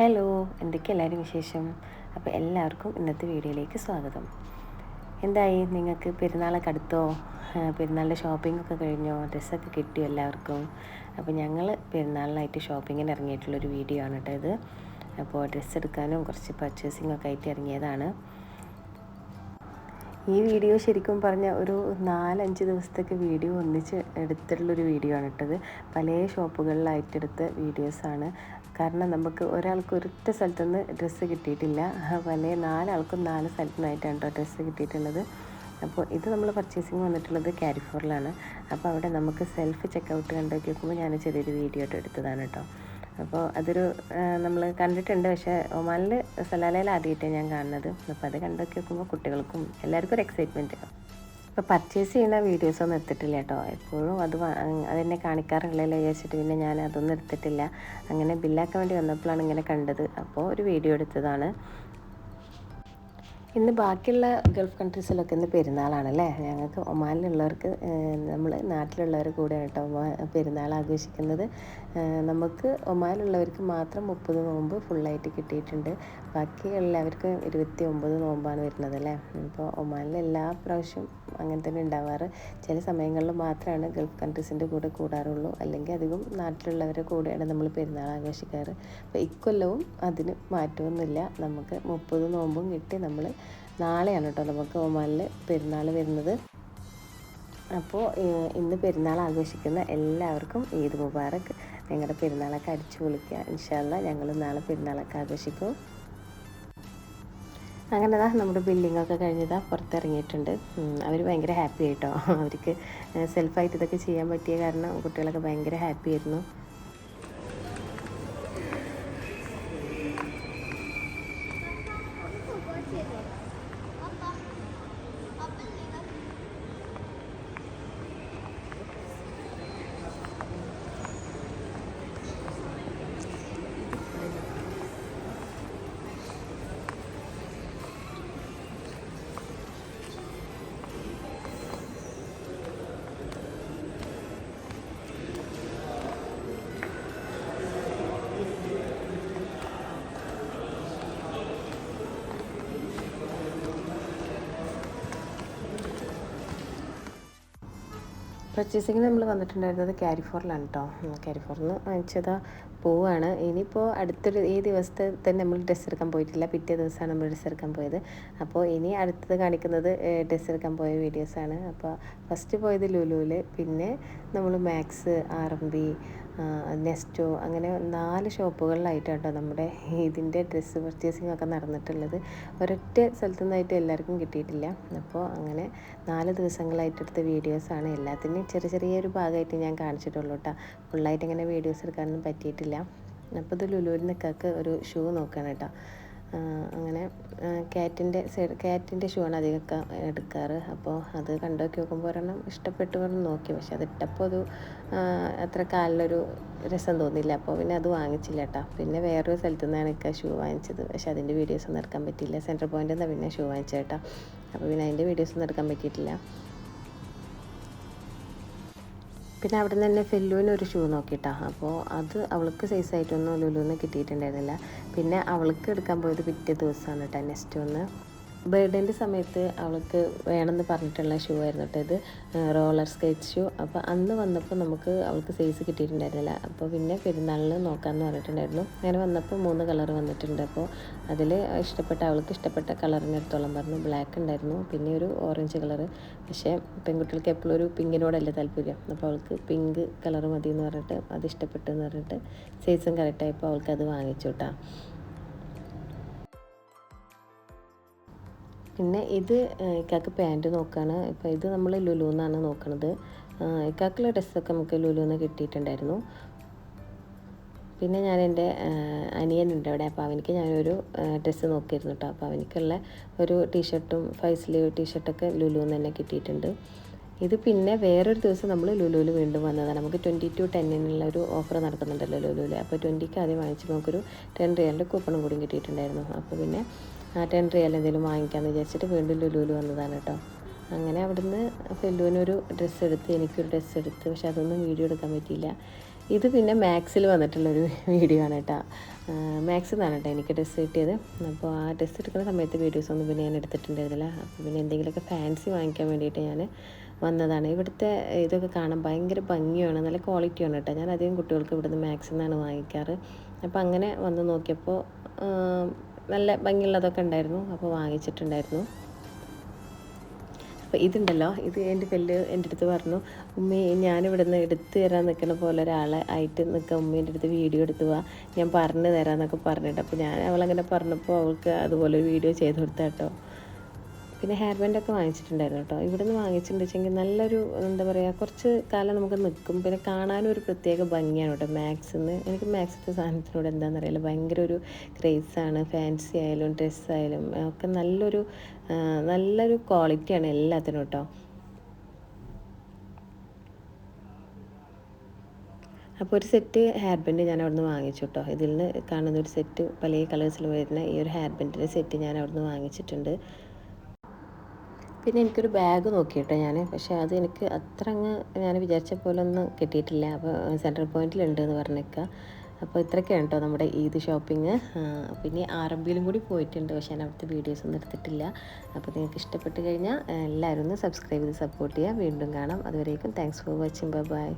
Hello എന്തൊക്കെ എല്ലാവരും വിശേഷം? അപ്പോൾ എല്ലാവർക്കും ഇന്നത്തെ വീഡിയോയിലേക്ക് സ്വാഗതം. എന്തായി? നിങ്ങൾക്ക് പെരുന്നാളൊക്കെ അടുത്തോ? പെരുന്നാളിന്റെ ഷോപ്പിംഗ് ഒക്കെ കഴിഞ്ഞോ? ഡ്രസ്സൊക്കെ കിട്ടിയോ എല്ലാവർക്കും? അപ്പോൾ ഞങ്ങൾ പെരുന്നാളിനായിട്ട് ഷോപ്പിങ്ങിന് ഇറങ്ങിയിട്ടുള്ളൊരു വീഡിയോ ആണ് കേട്ടോ ഇത്. അപ്പോൾ ഡ്രസ്സ് എടുക്കാനും കുറച്ച് പർച്ചേസിംഗ് ഒക്കെ ആയിട്ട് ഇറങ്ങിയതാണ്. ഈ വീഡിയോ ശരിക്കും പറഞ്ഞാൽ ഒരു നാലഞ്ച് ദിവസത്തേക്ക് വീഡിയോ ഒന്നിച്ച് എടുത്തിട്ടുള്ളൊരു വീഡിയോ ആണ് ഇട്ടത് പല ഷോപ്പുകളിലായിട്ട് എടുത്ത വീഡിയോസാണ്. കാരണം നമുക്ക് ഒരാൾക്ക് ഒരൊറ്റ സ്ഥലത്തുനിന്ന് ഡ്രസ്സ് കിട്ടിയിട്ടില്ല. പല നാലാൾക്കും നാല് സ്ഥലത്തു നിന്നായിട്ടാണ് കേട്ടോ ഡ്രസ്സ് കിട്ടിയിട്ടുള്ളത്. അപ്പോൾ ഇത് നമ്മൾ പർച്ചേസിങ് വന്നിട്ടുള്ളത് കാരിഫോറിലാണ് അപ്പോൾ അവിടെ നമുക്ക് സെൽഫ് ചെക്കൗട്ട് കണ്ടു നോക്കുമ്പോൾ ഞാൻ ചെറിയൊരു വീഡിയോ ആയിട്ട് എടുത്തതാണ് കേട്ടോ അപ്പോൾ അതൊരു നമ്മൾ കണ്ടിട്ടുണ്ട്. പക്ഷേ ഒമാനിൽ സലാലയിൽ ആദ്യമായിട്ടാണ് ഞാൻ കാണുന്നത്. അപ്പോൾ അത് കണ്ടൊക്കെ നോക്കുമ്പോൾ കുട്ടികൾക്കും എല്ലാവർക്കും ഒരു എക്സൈറ്റ്മെന്റ് ഇപ്പോൾ പർച്ചേസ് ചെയ്യുന്ന വീഡിയോസൊന്നും എടുത്തിട്ടില്ല കേട്ടോ. എപ്പോഴും അത് അതെന്നെ കാണിക്കാറുള്ളല്ലോ വിചാരിച്ചിട്ട് പിന്നെ ഞാൻ അതൊന്നും എടുത്തിട്ടില്ല. അങ്ങനെ ബില്ലാക്കാൻ വേണ്ടി വന്നപ്പോഴാണ് ഇങ്ങനെ കണ്ടത്. അപ്പോൾ ഒരു വീഡിയോ എടുത്തതാണ്. ഇന്ന് ബാക്കിയുള്ള ഗൾഫ് കൺട്രീസിലൊക്കെ ഇന്ന് പെരുന്നാളാണല്ലേ? ഞങ്ങൾക്ക് ഒമാനിലുള്ളവർക്ക് നമ്മൾ നാട്ടിലുള്ളവർ കൂടെയാണ് കേട്ടോ പെരുന്നാൾ ആഘോഷിക്കുന്നത്. നമുക്ക് ഒമാനിലുള്ളവർക്ക് മാത്രം മുപ്പത് നോമ്പ് ഫുള്ളായിട്ട് കിട്ടിയിട്ടുണ്ട്. ബാക്കി എല്ലാവർക്കും ഇരുപത്തി ഒമ്പത് നോമ്പാണ് വരുന്നത് അല്ലേ ഇപ്പോൾ ഒമാനിൽ എല്ലാ പ്രാവശ്യം അങ്ങനെ തന്നെ ഉണ്ടാവാറ്. ചില സമയങ്ങളിൽ മാത്രമാണ് ഗൾഫ് കൺട്രീസിന്റെ കൂടെ കൂടാറുള്ളൂ. അല്ലെങ്കിൽ അധികം നാട്ടിലുള്ളവരുടെ കൂടെയാണ് നമ്മൾ പെരുന്നാൾ ആഘോഷിക്കാറ്. അപ്പോൾ ഇക്കൊല്ലവും അതിന് മാറ്റമൊന്നുമില്ല. നമുക്ക് മുപ്പത് നോമ്പും കിട്ടി. നമ്മൾ നാളെയാണ് കേട്ടോ നമുക്ക് ഒമാനിൽ പെരുന്നാൾ വരുന്നത്. അപ്പോൾ ഇന്ന് പെരുന്നാൾ ആഘോഷിക്കുന്ന എല്ലാവർക്കും ഈദ് മുബാറക്. നിങ്ങളുടെ പെരുന്നാളൊക്കെ അടിച്ചു പൊളിക്കുക. ഇൻഷാല്ല ഞങ്ങൾ നാളെ പെരുന്നാളൊക്കെ ആഘോഷിക്കും. അങ്ങനെ ദാ നമ്മുടെ ബില്ലിങ്ങൊക്കെ കഴിഞ്ഞതാ പുറത്തിറങ്ങിയിട്ടുണ്ട്. അവർ ഭയങ്കര ഹാപ്പി ആയിട്ടോ? അവർക്ക് സെൽഫായിട്ട് ഇതൊക്കെ ചെയ്യാൻ പറ്റിയ കാരണം കുട്ടികളൊക്കെ ഭയങ്കര ഹാപ്പി ആയിരുന്നു. പർച്ചേസിങ്ങിന് നമ്മൾ വന്നിട്ടുണ്ടായിരുന്നത് കാരിഫോറിലാണ് കേട്ടോ കാരിഫോറിൽ നിന്ന് വാങ്ങിച്ചത് പോവാണ്. ഇനിയിപ്പോൾ അടുത്തൊരു ഈ ദിവസത്തെ തന്നെ നമ്മൾ ഡ്രസ്സ് എടുക്കാൻ പോയിട്ടില്ല. പിറ്റേ ദിവസമാണ് നമ്മൾ ഡ്രസ്സ് എടുക്കാൻ പോയത്. അപ്പോൾ ഇനി അടുത്തത് കാണിക്കുന്നത് ഡ്രസ്സ് എടുക്കാൻ പോയ വീഡിയോസാണ് അപ്പോൾ ഫസ്റ്റ് പോയത് ലുലുവിൽ പിന്നെ നമ്മൾ Max R M B Nesto അങ്ങനെ നാല് ഷോപ്പുകളിലായിട്ടാണ് കേട്ടോ നമ്മുടെ ഇതിന്റെ ഡ്രസ്സ് പർച്ചേസിംഗ് ഒക്കെ നടന്നിട്ടുള്ളത്. ഒരൊറ്റ സ്ഥലത്തു നിന്നായിട്ട് എല്ലാവർക്കും കിട്ടിയിട്ടില്ല. അപ്പോൾ അങ്ങനെ നാല് ദിവസങ്ങളായിട്ട് എടുത്ത വീഡിയോസാണ് എല്ലാത്തിനും ചെറിയ ചെറിയൊരു ഭാഗമായിട്ട് ഞാൻ കാണിച്ചിട്ടുള്ളൂ കേട്ടോ. ഫുള്ളായിട്ട് ഇങ്ങനെ വീഡിയോസ് എടുക്കാനൊന്നും പറ്റിയിട്ടില്ല. അപ്പോൾ ഇത് ലുലുവിൽ നിൽക്കാക്ക് ഒരു ഷൂ നോക്കണം കേട്ടോ. അങ്ങനെ കാറ്റിന്റെ സൈഡ് കാറ്റിന്റെ ഷൂ ആണ് അധികം എടുക്കാറ്. അപ്പോൾ അത് കണ്ടോക്കി നോക്കുമ്പോൾ ഒരെണ്ണം ഇഷ്ടപ്പെട്ടു പറഞ്ഞ് നോക്കി. പക്ഷെ അത് ഇട്ടപ്പോൾ ആ, അത്ര കാലിലൊരു രസം തോന്നിയില്ല. അപ്പോൾ പിന്നെ അത് വാങ്ങിച്ചില്ല കേട്ടോ പിന്നെ വേറൊരു സ്ഥലത്തു നിന്നാണ് എനിക്ക് ഷൂ വാങ്ങിച്ചത്. പക്ഷെ അതിന്റെ വീഡിയോസ് ഒന്നും എടുക്കാൻ പറ്റിയില്ല. സെന്റർ പോയിന്റിൽ നിന്നാണ് പിന്നെ ഷൂ വാങ്ങിച്ചത് കേട്ടോ അപ്പോൾ പിന്നെ അതിന്റെ വീഡിയോസ് ഒന്നും എടുക്കാൻ പറ്റിയിട്ടില്ല. പിന്നെ അവിടെ നിന്ന് തന്നെ ഫെല്ലുവിന് ഒരു ഷൂ നോക്കിയിട്ടാ. അപ്പോൾ അത് അവൾക്ക് സൈസ് ആയിട്ടൊന്നും ലുലുവിന് കിട്ടിയിട്ടുണ്ടായിരുന്നില്ല. പിന്നെ അവൾക്ക് എടുക്കാൻ പോയത് പിറ്റേ ദിവസമാണ് കേട്ടോ നെക്സ്റ്റ് ഒന്ന് ബർത്ത്ഡേന്റെ സമയത്ത് അവൾക്ക് വേണമെന്ന് പറഞ്ഞിട്ടുള്ള ഷൂ ആയിരുന്നു കേട്ടോ ഇത്. റോളർ സ്കേറ്റ് ഷൂ അപ്പോൾ അന്ന് വന്നപ്പോൾ നമുക്ക് അവൾക്ക് സൈസ് കിട്ടിയിട്ടുണ്ടായിരുന്നില്ല. അപ്പോൾ പിന്നെ പെരുന്നാളിന് നോക്കാമെന്ന് പറഞ്ഞിട്ടുണ്ടായിരുന്നു. അങ്ങനെ വന്നപ്പോൾ മൂന്ന് കളർ വന്നിട്ടുണ്ട്. അപ്പോൾ അതിൽ ഇഷ്ടപ്പെട്ട അവൾക്ക് ഇഷ്ടപ്പെട്ട കളറിന് എടുത്തോളം പറഞ്ഞു. ബ്ലാക്ക് ഉണ്ടായിരുന്നു. പിന്നെ ഒരു ഓറഞ്ച് കളർ പക്ഷേ പെൺകുട്ടികൾക്ക് എപ്പോഴും ഒരു പിങ്കിനോടല്ലേ താല്പര്യം. അപ്പോൾ അവൾക്ക് പിങ്ക് കളർ മതി എന്ന് പറഞ്ഞിട്ട് അത് ഇഷ്ടപ്പെട്ടു എന്ന് പറഞ്ഞിട്ട് സൈസും കറക്റ്റായപ്പോൾ അവൾക്ക് അത് വാങ്ങിച്ചു കേട്ടോ. പിന്നെ ഇത് ഇക്കാക്ക് പാന്റ് നോക്കുകയാണ് ഇപ്പോൾ ഇത് നമ്മൾ ലുലുന്നാണ് നോക്കണത്. ഏഹ്, ഇക്കാക്കുള്ള ഡ്രസ്സൊക്കെ നമുക്ക് ലുലുന്ന് കിട്ടിയിട്ടുണ്ടായിരുന്നു. പിന്നെ ഞാൻ എന്റെ അനിയനുണ്ട് അവിടെ. അപ്പോൾ അവനിക്ക് ഞാനൊരു ഡ്രസ്സ് നോക്കിയിരുന്നു കേട്ടോ അപ്പോൾ അവനിക്കുള്ള ഒരു ടീഷർട്ടും ഫൈവ് സ്ലീവ് ടീഷർട്ടൊക്കെ ലുലുന്ന് തന്നെ കിട്ടിയിട്ടുണ്ട്. ഇത് പിന്നെ വേറൊരു ദിവസം നമ്മൾ ലുലുവിൽ വീണ്ടും വന്നതാണ്. നമുക്ക് ട്വന്റി ടു ടെന്നിനുള്ള ഒരു ഓഫർ നടക്കുന്നുണ്ടല്ലോ ലുലുവിൽ അപ്പോൾ ട്വന്റിക്ക് ആദ്യം വാങ്ങിച്ചപ്പോൾ നമുക്കൊരു ടെൻ റിയലിന്റെ കൂപ്പണും കൂടി കിട്ടിയിട്ടുണ്ടായിരുന്നു. അപ്പോൾ പിന്നെ ആ അല്ല എന്തെങ്കിലും വാങ്ങിക്കാമെന്ന് വിചാരിച്ചിട്ട് വീണ്ടും ലുലുവിൽ വന്നതാണ് കേട്ടോ. അങ്ങനെ അവിടുന്ന് ഫെല്ലുവിനൊരു ഡ്രസ്സ് എടുത്ത് എനിക്കൊരു ഡ്രസ്സ് എടുത്ത് പക്ഷെ അതൊന്നും വീഡിയോ എടുക്കാൻ പറ്റിയില്ല. ഇത് പിന്നെ മാക്സിൽ വന്നിട്ടുള്ളൊരു വീഡിയോ ആണ് കേട്ടോ. മാക്സിൽ നിന്നാണ് കേട്ടോ എനിക്ക് ഡ്രസ്സ് കിട്ടിയത്. അപ്പോൾ ആ ഡ്രസ്സ് എടുക്കുന്ന സമയത്ത് വീഡിയോസ് ഒന്നും പിന്നെ ഞാൻ എടുത്തിട്ടുണ്ടായിരുന്നില്ല. അപ്പോൾ പിന്നെ എന്തെങ്കിലുമൊക്കെ ഫാൻസി വാങ്ങിക്കാൻ വേണ്ടിയിട്ട് ഞാൻ വന്നതാണ്. ഇവിടുത്തെ ഇതൊക്കെ കാണാൻ ഭയങ്കര ഭംഗിയാണ്. നല്ല ക്വാളിറ്റിയാണ് കേട്ടോ. ഞാൻ അധികം കുട്ടികൾക്ക് ഇവിടുന്ന് മാക്സിൽ നിന്നാണ് വാങ്ങിക്കാറ്. അപ്പോൾ അങ്ങനെ വന്ന് നോക്കിയപ്പോൾ നല്ല ഭംഗിയുള്ളതൊക്കെ ഉണ്ടായിരുന്നു. അപ്പോൾ വാങ്ങിച്ചിട്ടുണ്ടായിരുന്നു. അപ്പോൾ ഇതുണ്ടല്ലോ. ഇത് എന്റെ കല്ല് എന്റെ അടുത്ത് പറഞ്ഞു ഉമ്മി ഞാനിവിടെ നിന്ന് എടുത്തു തരാൻ നിൽക്കുന്ന പോലെ ഒരാളെ ആയിട്ട് നിൽക്കുക ഉമ്മേന്റെ അടുത്ത് വീഡിയോ എടുത്തു പോവാ ഞാൻ പറഞ്ഞു തരാമെന്നൊക്കെ പറഞ്ഞിട്ട്. അപ്പോൾ ഞാൻ അവളങ്ങനെ പറഞ്ഞപ്പോൾ അവൾക്ക് അതുപോലെ ഒരു വീഡിയോ ചെയ്ത് കൊടുത്ത കേട്ടോ പിന്നെ ഹെയർ ബാൻഡൊക്കെ വാങ്ങിച്ചിട്ടുണ്ടായിരുന്നു കേട്ടോ. ഇവിടെ നിന്ന് വാങ്ങിച്ചിട്ടുണ്ട് വെച്ചെങ്കിൽ നല്ലൊരു എന്താ പറയുക കുറച്ച് കാലം നമുക്ക് നിൽക്കും. പിന്നെ കാണാനും ഒരു പ്രത്യേക ഭംഗിയാണ് കേട്ടോ. മാക്സിന്ന് എനിക്ക് മാക്സിത്തെ സാധനത്തിനോട് എന്താണെന്ന് അറിയില്ല. ഭയങ്കര ഒരു ക്രേസാണ് ഫാൻസി ആയാലും ഡ്രസ്സ് ആയാലും ഒക്കെ നല്ലൊരു നല്ലൊരു ക്വാളിറ്റിയാണ് എല്ലാത്തിനും കേട്ടോ. അപ്പോൾ ഒരു സെറ്റ് ഹെയർ ബാൻഡ് ഞാൻ അവിടുന്ന് വാങ്ങിച്ചു കേട്ടോ. ഇതിൽ നിന്ന് കാണുന്ന ഒരു സെറ്റ് പല കളേഴ്സിൽ വരുന്ന ഈ ഒരു ഹെയർ ബാൻഡിന്റെ സെറ്റ് ഞാൻ അവിടുന്ന് വാങ്ങിച്ചിട്ടുണ്ട്. പിന്നെ എനിക്കൊരു ബാഗ് നോക്കിയിട്ടോ ഞാൻ പക്ഷേ അത് എനിക്ക് അത്ര അങ്ങ് ഞാൻ വിചാരിച്ച പോലെ ഒന്നും കിട്ടിയിട്ടില്ല അപ്പോൾ സെൻട്രൽ പോയിന്റിലുണ്ട് എന്ന് പറഞ്ഞേക്കുക അപ്പോൾ ഇത്രയൊക്കെയാണ് കേട്ടോ നമ്മുടെ ഈദ് ഷോപ്പിംഗ് പിന്നെ ആർ എം ബിയിലും കൂടി പോയിട്ടുണ്ട്. പക്ഷേ ഞാൻ അവിടുത്തെ വീഡിയോസ് ഒന്നും എടുത്തിട്ടില്ല. അപ്പോൾ നിങ്ങൾക്ക് ഇഷ്ടപ്പെട്ട് കഴിഞ്ഞാൽ എല്ലാവരും ഒന്ന് സബ്സ്ക്രൈബ് ചെയ്ത് സപ്പോർട്ട് ചെയ്യുക വീണ്ടും കാണാം. അതുവരേക്കും thanks for watching bye bye